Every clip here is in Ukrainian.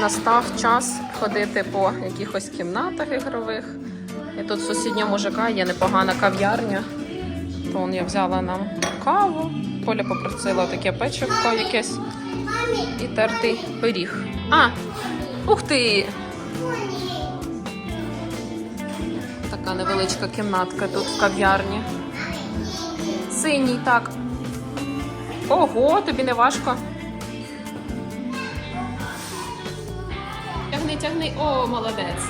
настав час ходити по якихось кімнатах ігрових. І тут в сусідньому ЖК є непогана кав'ярня. То он я взяла нам каву. Поля попросила таке печивко якесь і тертий пиріг. А! Ух ти! Така невеличка кімнатка тут в кав'ярні. Синій, так. Ого, тобі не важко. Тягни, тягни. О, молодець.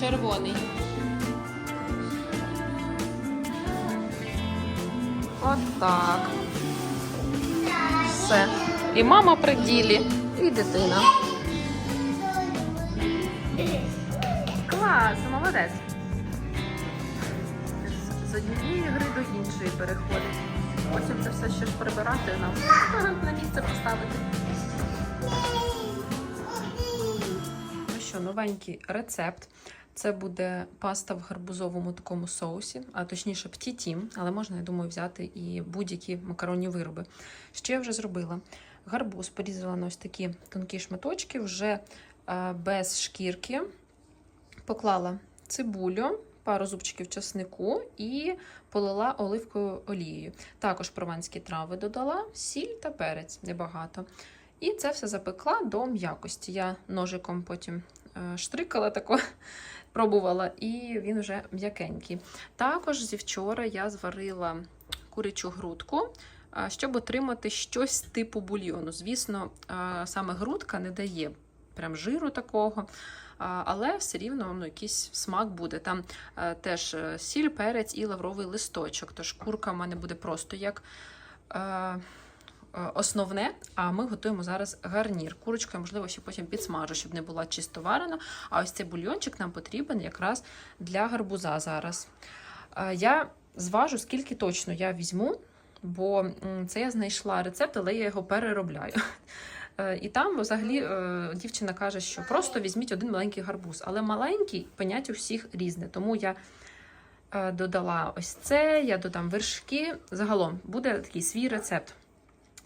Червоний. От так. Все. І мама при ділі, і дитина. Клас, молодець. З однієї гри до іншої переходить. Потім це все ще прибирати нам. На місце поставити. Ну що, новенький рецепт. Це буде паста в гарбузовому такому соусі, а точніше птітім, але можна, я думаю, взяти і будь-які макаронні вироби. Що я вже зробила? Гарбуз порізала на ось такі тонкі шматочки, вже е, без шкірки. Поклала цибулю, пару зубчиків часнику і полила оливковою олією. Також прованські трави додала, сіль та перець небагато. І це все запекла до м'якості. Я ножиком потім е, штрикала тако, пробувала, і він вже м'якенький. Також зі вчора я зварила курячу грудку, е, щоб отримати щось типу бульйону. Звісно, е, саме грудка не дає прям жиру такого. Але все рівно ну, якийсь смак буде. Там е, теж е, сіль, перець і лавровий листочок. Тож курка в мене буде просто як е, основне, а ми готуємо зараз гарнір. Курочку я, можливо, ще потім підсмажу, щоб не була чисто варена. А ось цей бульйончик нам потрібен якраз для гарбуза зараз. Я зважу, скільки точно я візьму, бо це я знайшла рецепт, але я його переробляю. Е, І там взагалі е, дівчина каже, що просто візьміть один маленький гарбуз, але маленький поняття у всіх різне. Тому я е, додала ось це, я додам вершки. Загалом буде такий свій рецепт.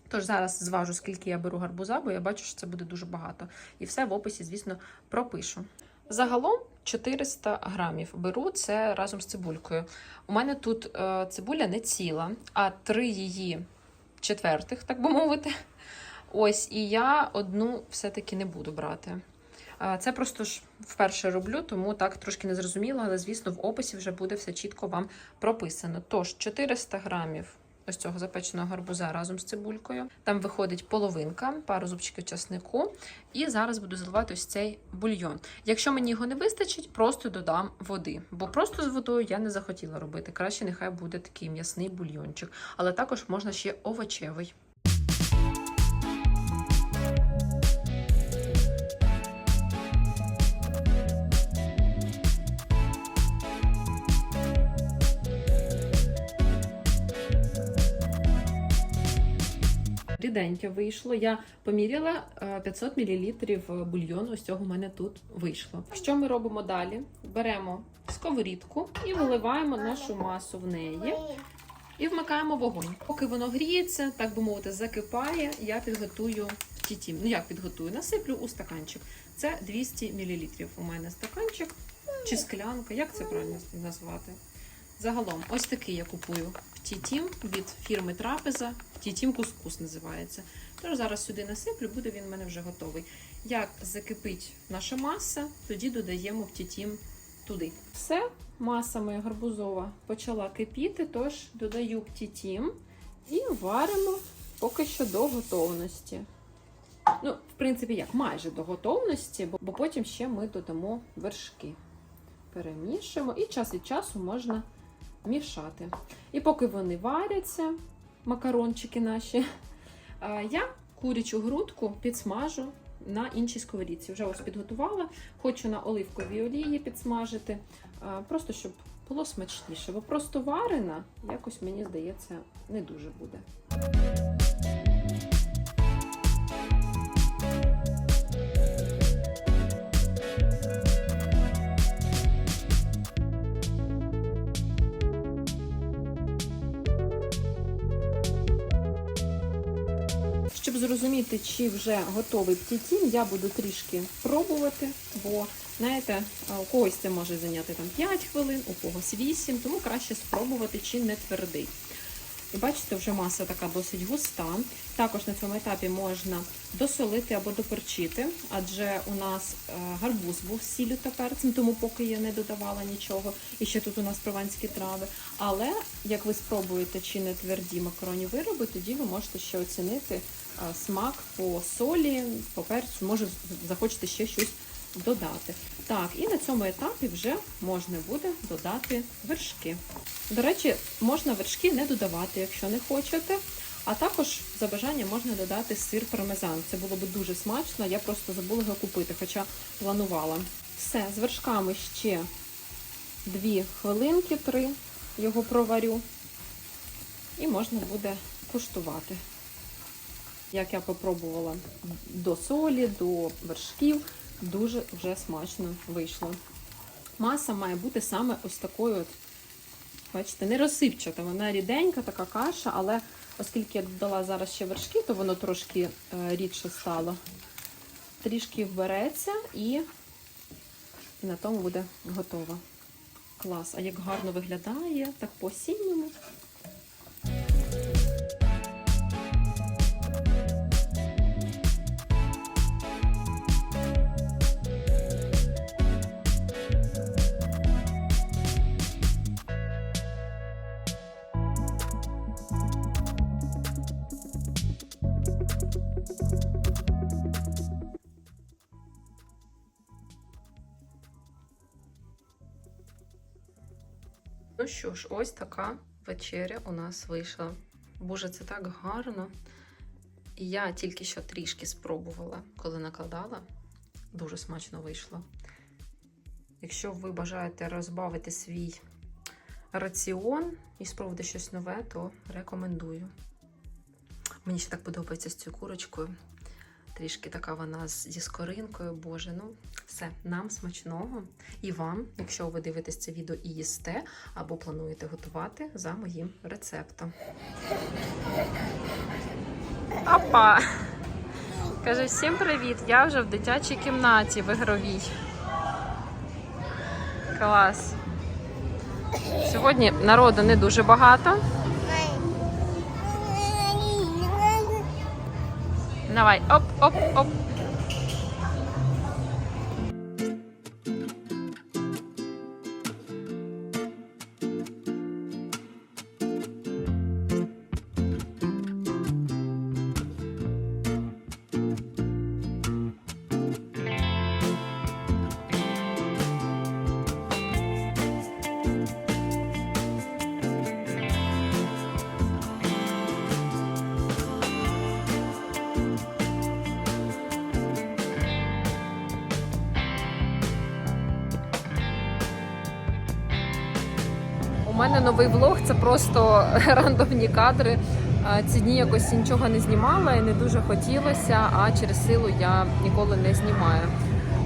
Тож зараз зважу, скільки я беру гарбуза, бо я бачу, що це буде дуже багато. І все в описі, звісно, пропишу. Загалом 400 грамів беру це разом з цибулькою. У мене тут цибуля не ціла, а три її четвертих, так би мовити. Ось, і я одну все-таки не буду брати. Це просто ж вперше роблю, тому так трошки не зрозуміло, але звісно, в описі вже буде все чітко вам прописано. Тож 400 грамів ось цього запеченого гарбуза разом з цибулькою. Там виходить половинка, пару зубчиків часнику. І зараз буду заливати ось цей бульйон. Якщо мені його не вистачить, просто додам води. Бо просто з водою я не захотіла робити. Краще нехай буде такий м'ясний бульйончик, але також можна ще овочевий. Ріденьке вийшло. Я поміряла е, 500 мл бульйону. Ось цього в мене тут вийшло. Що ми робимо далі? Беремо сковорідку і виливаємо нашу масу в неї і вмикаємо вогонь. Поки воно гріється, так би мовити, закипає, я підготую тітім. Ну як підготую? Насиплю у стаканчик. Це 200 мл. У мене стаканчик чи склянка, як це правильно назвати? Загалом, ось такий я купую птітім від фірми Трапеза. Птітім кускус називається. Тож зараз сюди насиплю, буде він в мене вже готовий. Як закипить наша маса, тоді додаємо птітім туди. Все, маса моя гарбузова почала кипіти, тож додаю птітім і варимо поки що до готовності. Ну, в принципі, як майже до готовності, бо, бо потім ще ми додамо вершки. Перемішуємо і час від часу можна мішати. І поки вони варяться, макарончики наші, я курячу грудку підсмажу на іншій сковорідці. Вже ось підготувала. Хочу на оливковій олії підсмажити, просто щоб було смачніше. Бо просто варена, якось мені здається, не дуже буде. Зрозуміти, чи вже готовий птітін, я буду трішки пробувати, бо знаєте, у когось це може зайняти там 5 хвилин, у когось 8, тому краще спробувати, чи не твердий. І бачите, вже маса така досить густа. Також на цьому етапі можна досолити або доперчити, адже у нас е, гарбуз був з сіллю та перцем, тому поки я не додавала нічого. І ще тут у нас прованські трави. Але як ви спробуєте чи не тверді макаронні вироби, тоді ви можете ще оцінити смак по солі, по перцю, може захочете ще щось додати. Так, і на цьому етапі вже можна буде додати вершки. До речі, можна вершки не додавати, якщо не хочете. А також за бажанням можна додати сир пармезан. Це було б дуже смачно. Я просто забула його купити, хоча планувала. Все, з вершками ще дві хвилинки, три його проварю. І можна буде куштувати. Як я попробувала до солі, до вершків, дуже вже смачно вийшло. Маса має бути саме ось такою от Бачите, не розсипчата, вона ріденька, така каша, але оскільки я додала зараз ще вершки, то воно трошки е, рідше стало. Трішки вбереться і, на тому буде готово. Клас. А як гарно виглядає, так по-осінньому. Ну ось така вечеря у нас вийшла. Боже, це так гарно. Я тільки що трішки спробувала, коли накладала. Дуже смачно вийшло. Якщо ви бажаєте розбавити свій раціон і спробувати щось нове, то рекомендую. Мені ще так подобається з цією курочкою. Трішки така вона зі скоринкою. Боже, ну все, нам смачного. І вам, якщо ви дивитесь це відео і їсте, або плануєте готувати за моїм рецептом. Опа! Каже, всім привіт! Я вже в дитячій кімнаті в ігровій. Клас. Сьогодні народу не дуже багато. Давай, оп, оп, оп. Мене новий влог, це просто рандомні кадри. Ці дні якось нічого не знімала і не дуже хотілося, а через силу я ніколи не знімаю.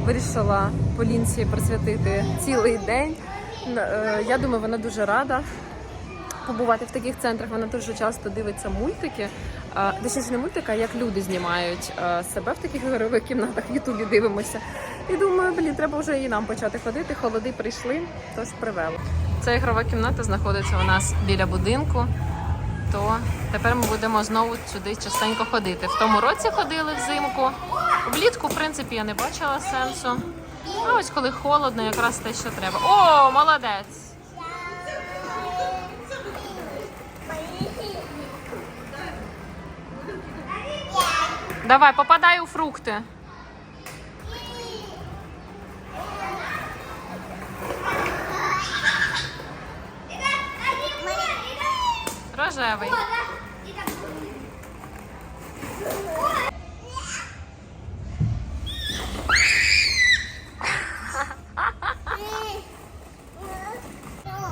Вирішила Полінці присвятити цілий день. Е, Я думаю, вона дуже рада побувати в таких центрах. Вона дуже часто дивиться мультики. Точніше, не мультики, а як люди знімають себе в таких ігрових кімнатах в Ютубі дивимося. І думаю, блін, треба вже і нам почати ходити. Холоди прийшли, тож привели. Ця ігрова кімната знаходиться у нас біля будинку. То тепер ми будемо знову сюди частенько ходити. В тому році ходили взимку. Влітку, в принципі, я не бачила сенсу. А ось коли холодно, якраз те, що треба. О, молодець! Давай, попадай у фрукти. Рожевий.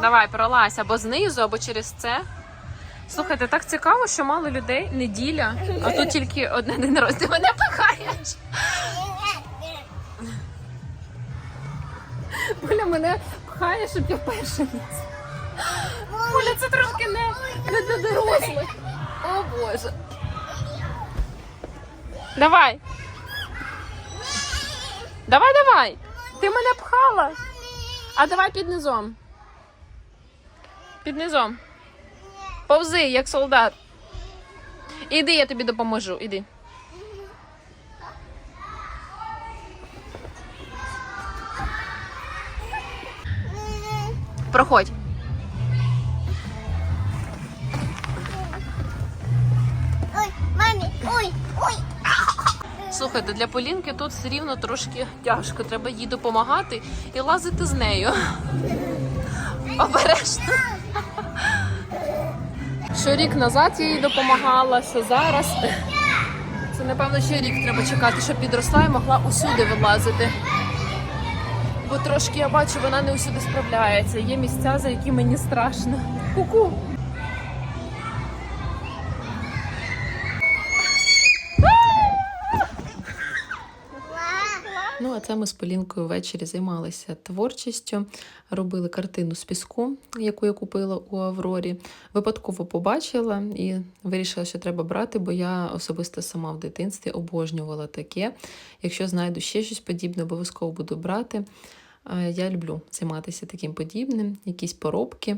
Давай, пролазь або знизу, або через це. Слухайте, так цікаво, що мало людей, неділя, а тут тільки одне день. Ти мене пихаєш. Оля мене пхає, щоб я перша ліз. Оля, це трошки не, не для дорослих. О Боже. Давай. Давай, давай. Ти мене пхала. А давай під низом. Під низом. Повзи, як солдат. Іди, я тобі допоможу. Іди. Проходь. Слухайте, для Полінки тут все рівно трошки тяжко. Треба їй допомагати і лазити з нею. Обережно. Що рік назад я їй допомагала, що зараз. Це, напевно, ще рік треба чекати, щоб підросла і могла усюди вилазити. Бо трошки я бачу, вона не усюди справляється. Є місця, за які мені страшно. Ку-ку. Це ми з Полінкою ввечері займалися творчістю, робили картину з піску, яку я купила у Аврорі. Випадково побачила і вирішила, що треба брати, бо я особисто сама в дитинстві обожнювала таке. Якщо знайду ще щось подібне, обов'язково буду брати. Е, Я люблю займатися таким подібним, якісь поробки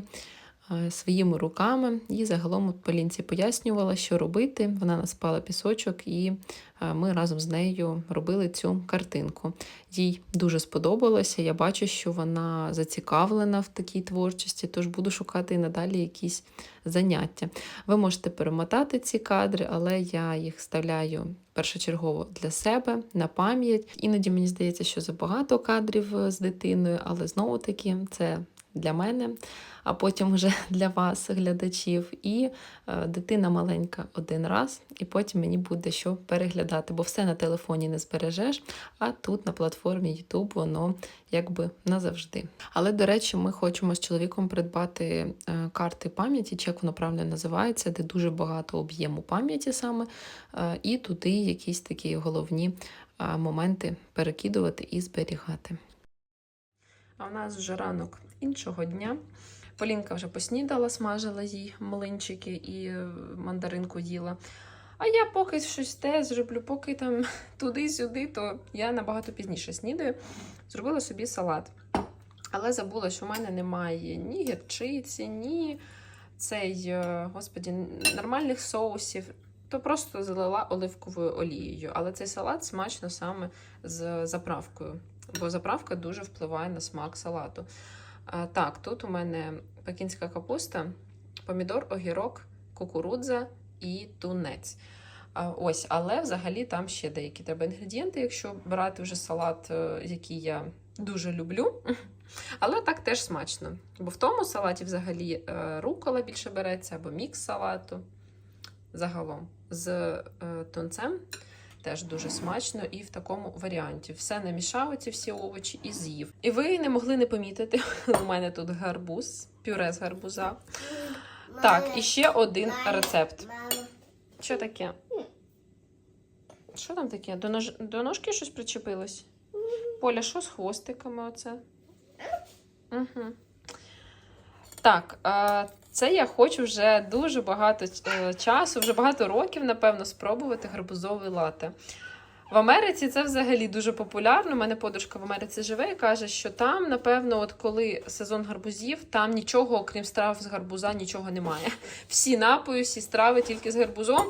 своїми руками. І загалом от Полінці пояснювала, що робити. Вона наспала пісочок, і е, ми разом з нею робили цю картинку. Їй дуже сподобалося. Я бачу, що вона зацікавлена в такій творчості, тож буду шукати і надалі якісь заняття. Ви можете перемотати ці кадри, але я їх вставляю першочергово для себе на пам'ять. Іноді мені здається, що забагато кадрів е, з дитиною, але знову таки це для мене, а потім вже для вас, глядачів. І е, дитина маленька один раз, і потім мені буде що переглядати, бо все на телефоні не збережеш, а тут на платформі YouTube воно якби назавжди. Але, до речі, ми хочемо з чоловіком придбати е, карти пам'яті, чи як воно правильно називається, де дуже багато об'єму пам'яті саме, е, і туди якісь такі головні моменти перекидувати і зберігати. А в нас вже ранок іншого дня. Полінка вже поснідала, смажила їй млинчики і е, мандаринку їла. А я поки щось те зроблю, поки там туди-сюди, то я набагато пізніше снідаю. Зробила собі салат. Але забула, що в мене немає ні гірчиці, ні цей, е, господі, нормальних соусів. То просто залила оливковою олією. Але цей салат смачно саме з заправкою, бо заправка дуже впливає на смак салату. Так, тут у мене пекінська капуста, помідор, огірок, кукурудза і тунець. Ось, але взагалі там ще деякі треба інгредієнти, якщо брати вже салат, е, який я дуже люблю. Але так теж смачно. Бо в тому салаті взагалі е, рукола більше береться, або мікс салату. Загалом з е, тунцем теж дуже смачно і в такому варіанті. Все намішав ці всі овочі і з'їв. І ви не могли не помітити. У мене тут гарбуз, пюре з гарбуза. Так, і ще один рецепт. Що таке? Що там таке? До, нож... До ножки щось причепилось? Поля, що з хвостиками оце? Угу. Так, е, це я хочу вже дуже багато е, часу, вже багато років, напевно, спробувати гарбузовий лате. В Америці це взагалі дуже популярно. У мене подружка в Америці живе і каже, що там, напевно, от коли сезон гарбузів, там нічого, окрім страв з гарбуза, нічого немає. Всі напої, всі страви тільки з гарбузом.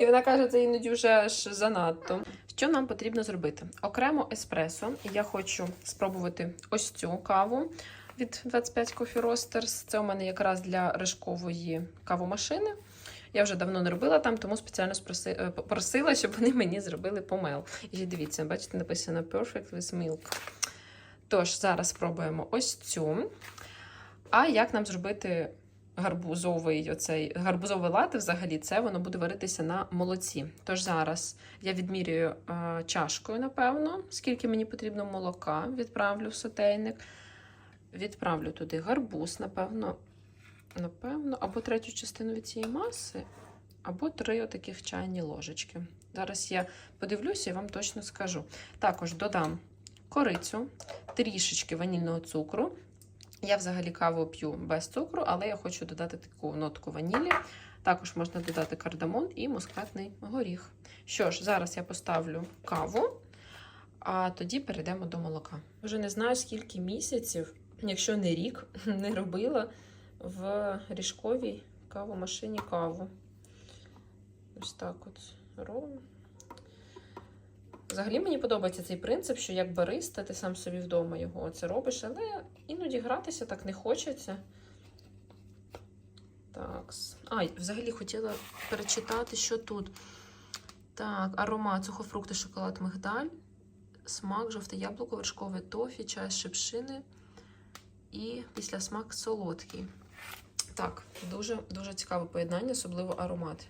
І вона каже, це іноді вже аж занадто. Що нам потрібно зробити? Окремо еспресо. Я хочу спробувати ось цю каву від 25 Coffee Roasters. Це у мене якраз для рижкової кавомашини. Я вже давно не робила там, тому спеціально спроси- е, попросила, щоб вони мені зробили помел. І дивіться, бачите, написано Perfect with Milk. Тож, зараз спробуємо ось цю. А як нам зробити гарбузовий оцей гарбузовий лати взагалі, це воно буде варитися на молоці. Тож зараз я відмірюю е, чашкою, напевно, скільки мені потрібно молока, відправлю в сотейник. Відправлю туди гарбуз, напевно, напевно, або третю частину від цієї маси, або три отаких чайні ложечки. Зараз я подивлюся і вам точно скажу. Також додам корицю, трішечки ванільного цукру. Я взагалі каву п'ю без цукру, але я хочу додати таку нотку ванілі. Також можна додати кардамон і мускатний горіх. Що ж, зараз я поставлю каву, а тоді перейдемо до молока. Вже не знаю, скільки місяців, якщо не рік, не робила в ріжковій кавомашині каву. Ось так от робимо. Взагалі мені подобається цей принцип, що як бариста, ти сам собі вдома його це робиш, але іноді гратися так не хочеться. Так. А, взагалі хотіла перечитати, що тут. Так, аромат сухофрукти, шоколад, мигдаль, смак, жовте яблуко, вершкове тофі, чай з шипшини і після смак солодкий. Так, дуже дуже цікаве поєднання, особливо аромат.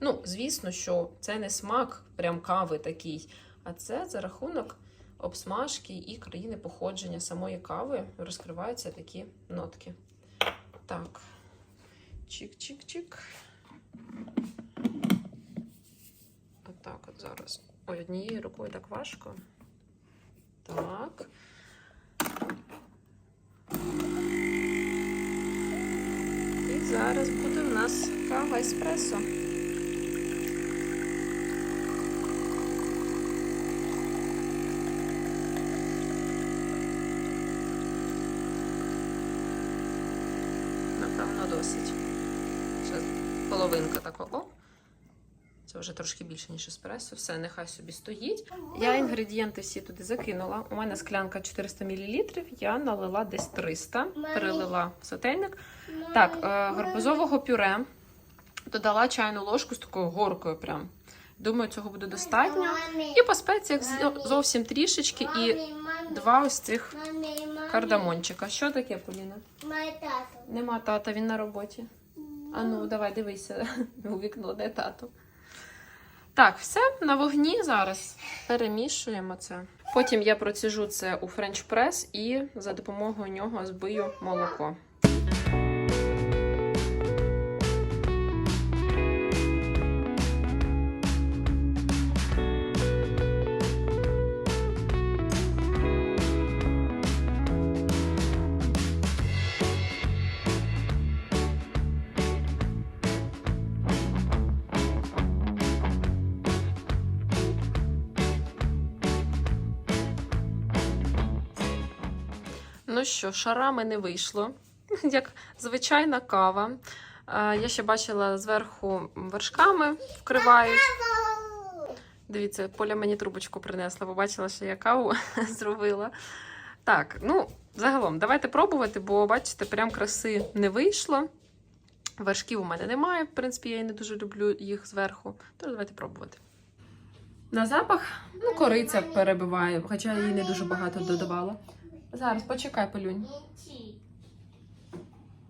Ну, звісно, що це не смак прям кави такий, а це за рахунок обсмажки і країни походження самої кави розкриваються такі нотки. Так. Чик-чик-чик. Отак от зараз. Ой, однією рукою так важко. Так. Зараз буде в нас кава еспресо. Напевно, досить. Ще половинка такого. О, це вже трошки більше, ніж еспресо. Все, нехай собі стоїть. Я інгредієнти всі туди закинула. У мене склянка 400 мл, я налила десь 300, перелила в сотейник. Так, е, гарбузового пюре додала чайну ложку з такою горкою прям. Думаю, цього буде достатньо. І по спеціях зовсім трішечки і два ось цих кардамончика. Що таке, Поліна? Нема тата, він на роботі. А ну, давай, дивися у вікно, де тато. Так, все на вогні зараз. Перемішуємо це. Потім я проціжу це у френч прес і за допомогою нього збию молоко. Що, шарами не вийшло, як звичайна кава. Я ще бачила зверху вершками вкривають. Дивіться, Поля мені трубочку принесла, побачила, що я каву зробила. Так, ну, загалом, давайте пробувати, бо бачите, прям краси не вийшло. Вершків у мене немає, в принципі, я і не дуже люблю їх зверху. Тож давайте пробувати. На запах, ну, кориця перебиває, хоча я її не дуже багато додавала. Зараз почекай, Полюнь.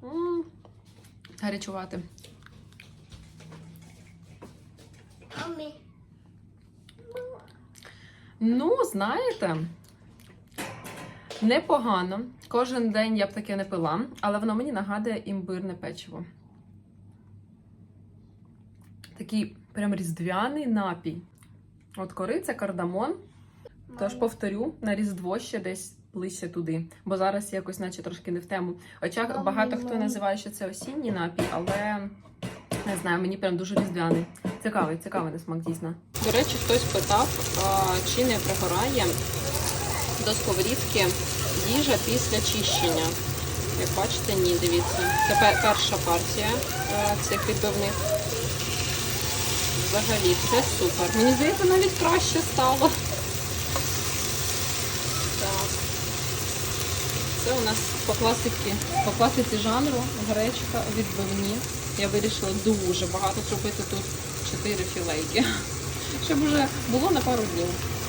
М, Гарячувати. Ну, знаєте, непогано. Кожен день я б таке не пила, але воно мені нагадує імбирне печиво. Такий прям різдвяний напій. От кориця, кардамон. Тож повторю, на Різдво ще десь ближче туди, бо зараз якось, наче трошки не в тему. Хоча Мамі, багато хто називає, що це осінній напій, але не знаю, мені прям дуже різдвяний. Цікавий, цікавий на смак дійсно. До речі, хтось питав, чи не пригорає до сковорідки їжа після чищення. Як бачите, ні, дивіться. Це перша партія е, цих відбивних. Взагалі, це супер. Мені здається, навіть краще стало. Так. Це у нас по класиці, по класиці жанру гречка відбивні. Я вирішила дуже багато зробити тут 4 філейки. Щоб вже було на пару днів.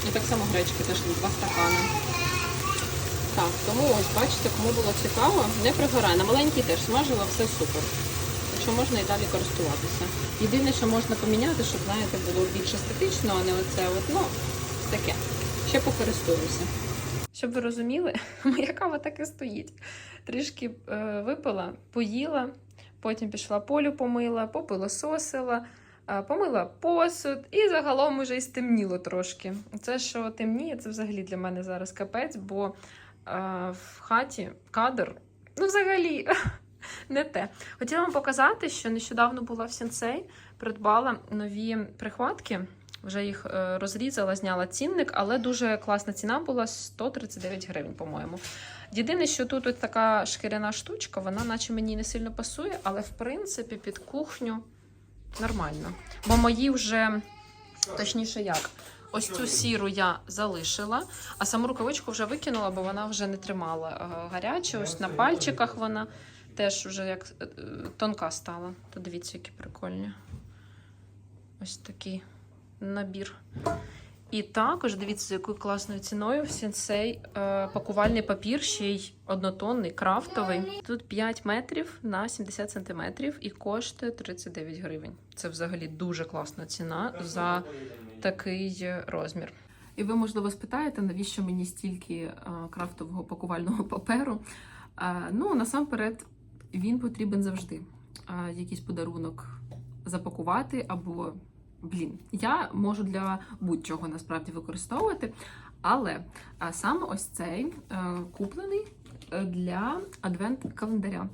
І так само гречки теж два стакани. Так, тому ось бачите, кому було цікаво, не пригорає. На маленький теж смажила, все супер. Так можна і далі користуватися. Єдине, що можна поміняти, щоб, знаєте, було більш естетично, а не оце от, ну, таке. Ще покористуюся. Щоб ви розуміли, моя кава так і стоїть. Трішки е, випила, поїла, потім пішла полю помила, попилососила, е, помила посуд і загалом уже і стемніло трошки. Це, що темніє, це взагалі для мене зараз капець, бо е, в хаті кадр, ну взагалі. Не те. Хотіла вам показати, що нещодавно була в сенсей. придбала нові прихватки. Вже їх е, розрізала, зняла цінник, але дуже класна ціна була 139 гривень, по-моєму. Єдине, що тут ось така шкіряна штучка, вона наче мені не сильно пасує, але в принципі під кухню нормально. Бо мої вже, точніше, як, ось цю сіру я залишила, а саму рукавичку вже викинула, бо вона вже не тримала е, гаряче. Ось на пальчиках вона теж вже як е, тонка стала. То дивіться, які прикольні. Ось такий набір. І також дивіться, з якою класною ціною в сенсей е, пакувальний папір, ще й однотонний, крафтовий. Тут 5 метрів на 70 сантиметрів і коштує 39 гривень. Це взагалі дуже класна ціна за такий е, розмір. І ви, можливо, спитаєте, навіщо мені стільки е, крафтового пакувального паперу? Е, ну, насамперед, він потрібен завжди. Якийсь подарунок запакувати або. Блін, я можу для будь-чого насправді використовувати, але саме ось цей е, куплений е, для адвент-календаря.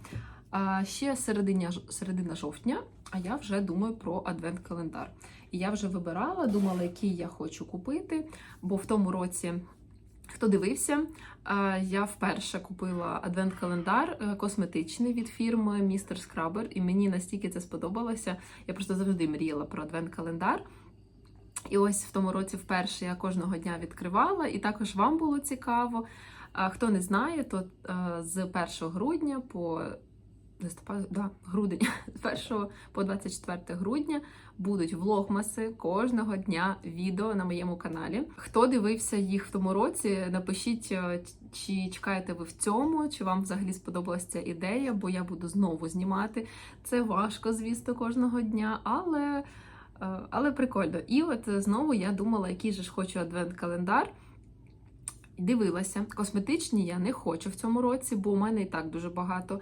Ще серединя, середина жовтня, а я вже думаю про адвент-календар. І я вже вибирала, думала, який я хочу купити, бо в тому році. Хто дивився, е, я вперше купила адвент-календар е, косметичний від фірми Містер Скрабер, і мені настільки це сподобалося. Я просто завжди мріяла про адвент-календар. І ось в тому році вперше я кожного дня відкривала, і також вам було цікаво. Хто не знає, то е, з 1 грудня по листопад, да, грудень, з 1 по 24 грудня будуть влогмаси кожного дня відео на моєму каналі. Хто дивився їх в тому році, напишіть, е, чи чекаєте ви в цьому, чи вам взагалі сподобалася ця ідея, бо я буду знову знімати. Це важко, звісно, кожного дня, але. Е, Але прикольно. І от знову я думала, який же ж хочу адвент-календар. Дивилася, косметичні я не хочу в цьому році, бо у мене і так дуже багато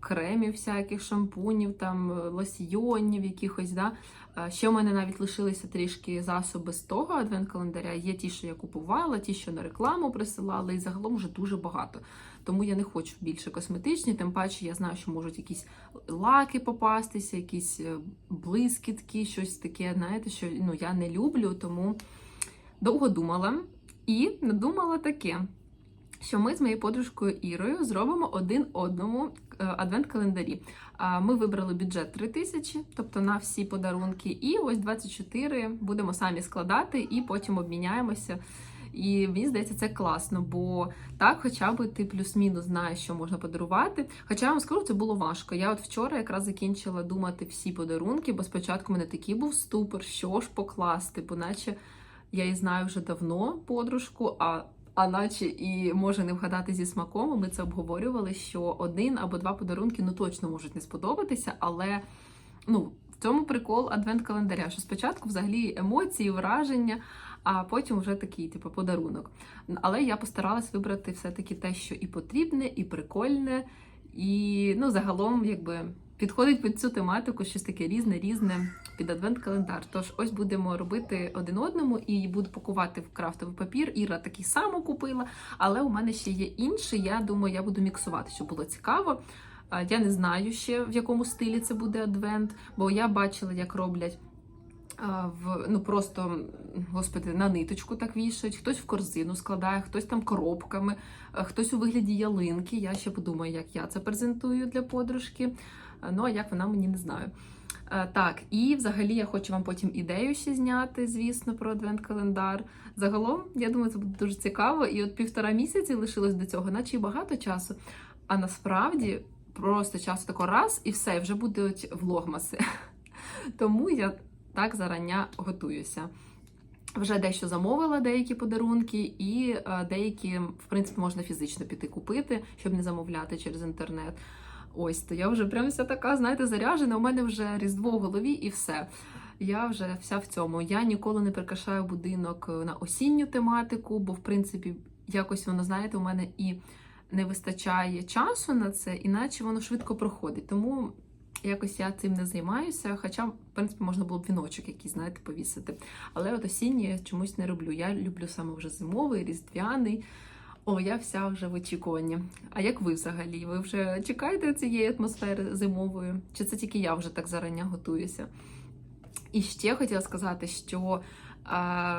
кремів, всяких шампунів, там е, лосьйонів, якихось. Да? Е, Ще у мене навіть лишилися трішки засоби з того адвент-календаря. Є ті, що я купувала, ті, що на рекламу присилала, і загалом вже дуже багато. Тому я не хочу більше косметичні, тим паче я знаю, що можуть якісь лаки попастися, якісь е, блискітки, щось таке, знаєте, що ну, я не люблю, тому довго думала і надумала таке. Що ми з моєю подружкою Ірою зробимо один одному е, адвент-календарі. Ми вибрали бюджет 3 тисячі, тобто на всі подарунки, і ось 24 будемо самі складати і потім обміняємося. І мені здається, це класно, бо так, хоча б ти плюс-мінус знаєш, що можна подарувати. Хоча я вам скажу, це було важко. Я от вчора якраз закінчила думати всі подарунки, бо спочатку мене такий був ступор, що ж покласти, бо наче я її знаю вже давно подружку, а, а наче і може не вгадати зі смаком. Ми це обговорювали, що один або два подарунки ну точно можуть не сподобатися, але ну. В цьому прикол адвент-календаря, що спочатку взагалі емоції, враження, а потім вже такий, типу, подарунок. Але я постаралась вибрати все-таки те, що і потрібне, і прикольне, і ну, загалом, якби підходить під цю тематику щось таке різне, різне під адвент-календар. Тож ось будемо робити один одному і буду пакувати в крафтовий папір. Іра такий само купила, але у мене ще є інший. Я думаю, я буду міксувати, щоб було цікаво. Я не знаю ще в якому стилі це буде адвент, бо я бачила, як роблять. В ну просто господи, на ниточку так вішають, хтось в корзину складає, хтось там коробками, хтось у вигляді ялинки. Я ще подумаю, як я це презентую для подружки. Ну а як вона мені не знаю. Е, Так, і взагалі я хочу вам потім ідею ще зняти, звісно, про адвент-календар. Загалом, я думаю, це буде дуже цікаво. І от півтора місяці лишилось до цього, наче й багато часу. А насправді просто час тако раз і все, і вже будуть влогмаси. Тому я так зарання готуюся. Вже дещо замовила деякі подарунки, і е, деякі, в принципі, можна фізично піти купити, щоб не замовляти через інтернет. Ось, то я вже прям вся така, знаєте, заряжена. У мене вже різдво в голові і все. Я вже вся в цьому. Я ніколи не прикрашаю будинок на осінню тематику, бо, в принципі, якось воно, знаєте, у мене і не вистачає часу на це, іначе воно швидко проходить. Тому якось я цим не займаюся. Хоча, в принципі, можна було б віночок якийсь, знаєте, повісити. Але от осінній я чомусь не роблю. Я люблю саме вже зимовий, різдвяний. О, я вся вже в очікуванні. А як ви взагалі? Ви вже чекаєте цієї атмосфери зимової? Чи це тільки я вже так зарання готуюся? І ще хотіла сказати, що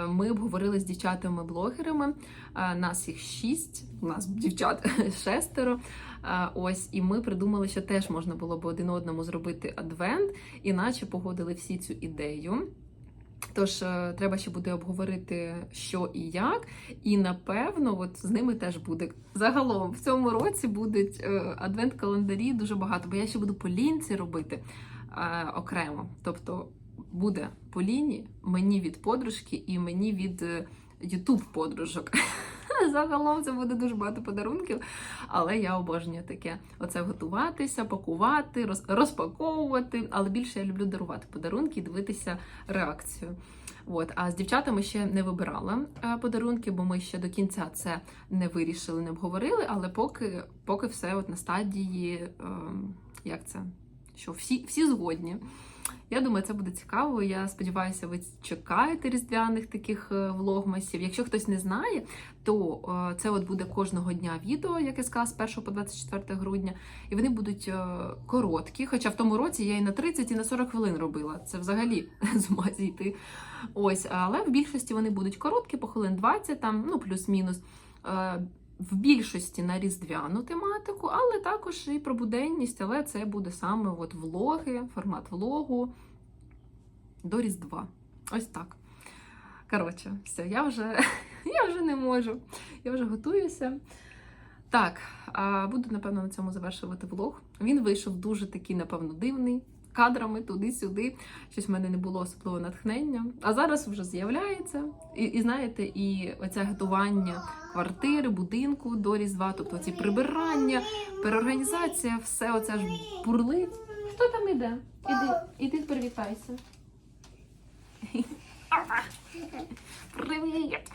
ми обговорили з дівчатами-блогерами. Нас їх шість, у нас дівчат шестеро. Ось, і ми придумали, що теж можна було б один одному зробити адвент, іначе погодили всі цю ідею. Тож е, треба ще буде обговорити, що і як. І напевно, от з ними теж буде. Загалом в цьому році будуть е, адвент-календарі дуже багато, бо я ще буду по лінці робити е, окремо. Тобто буде по лінії мені від подружки і мені від Ютуб подружок. Загалом це буде дуже багато подарунків, але я обожнюю таке. Оце готуватися, пакувати, роз- розпаковувати. Але більше я люблю дарувати подарунки і дивитися реакцію. От, а з дівчатами ще не вибирала е, подарунки, бо ми ще до кінця це не вирішили, не обговорили. Але поки, поки все от на стадії, ем, як це? Що всі, всі згодні. Я думаю, це буде цікаво. Я сподіваюся, ви чекаєте різдвяних таких е, влогмасів. Якщо хтось не знає, то е, це от буде кожного дня відео, як я сказала, з 1 по 24 грудня, і вони будуть е, короткі. Хоча в тому році я і на 30, і на 40 хвилин робила. Це взагалі з ума зійти. Ось, але в більшості вони будуть короткі, по хвилин 20, там, ну плюс-мінус. В більшості на різдвяну тематику, але також і про буденність, але це буде саме от влоги, формат влогу до Різдва. Ось так. Коротше, все, я вже, я вже не можу. Я вже готуюся. Так, буду, напевно, на цьому завершувати влог. Він вийшов дуже такий, напевно, дивний. Кадрами туди-сюди. Щось в мене не було особливого натхнення. А зараз вже з'являється. І, і знаєте, і оце готування квартири, будинку до Різдва, тобто ці прибирання, переорганізація, все оце ж бурлить. Хто там іде? Іди, іди привітайся. Привіт!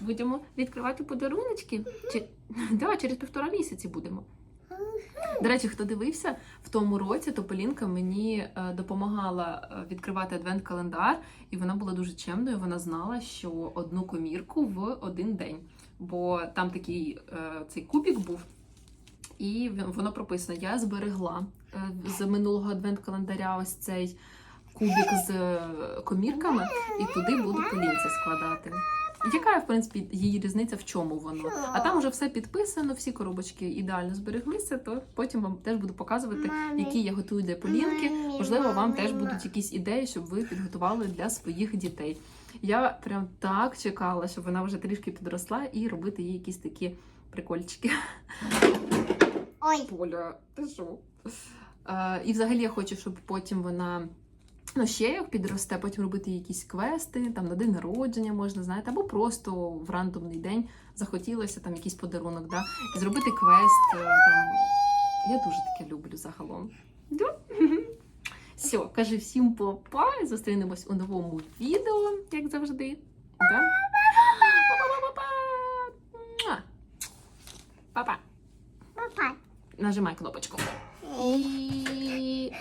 Будемо відкривати подаруночки. Чи... Да, через півтора місяці будемо. До речі, хто дивився в тому році, то Полінка мені е, допомагала е, відкривати адвент-календар, і вона була дуже чемною. Вона знала, що одну комірку в один день. Бо там такий е, цей кубік був, і воно прописано: я зберегла з минулого адвент-календаря ось цей кубік з комірками, і туди буду полінці складати. Яка, в принципі, її різниця в чому воно? А там вже все підписано, всі коробочки ідеально збереглися, то потім вам теж буду показувати, які я готую для полінки. Можливо, вам теж будуть якісь ідеї, щоб ви підготували для своїх дітей. Я прям так чекала, щоб вона вже трішки підросла і робити їй якісь такі прикольчики. Ой, Поля, ти що? Е, і взагалі я хочу, щоб потім вона. Ну, ще як підросте, потім робити якісь квести, там на день народження можна, знаєте, або просто в рандомний день захотілося там якийсь подарунок, да? і зробити квест. е, Там. Я дуже таке люблю загалом. Да? Все, кажи всім па-па, і зустрінемось у новому відео, як завжди. Да? Па-па! папа. Нажимай кнопочку. І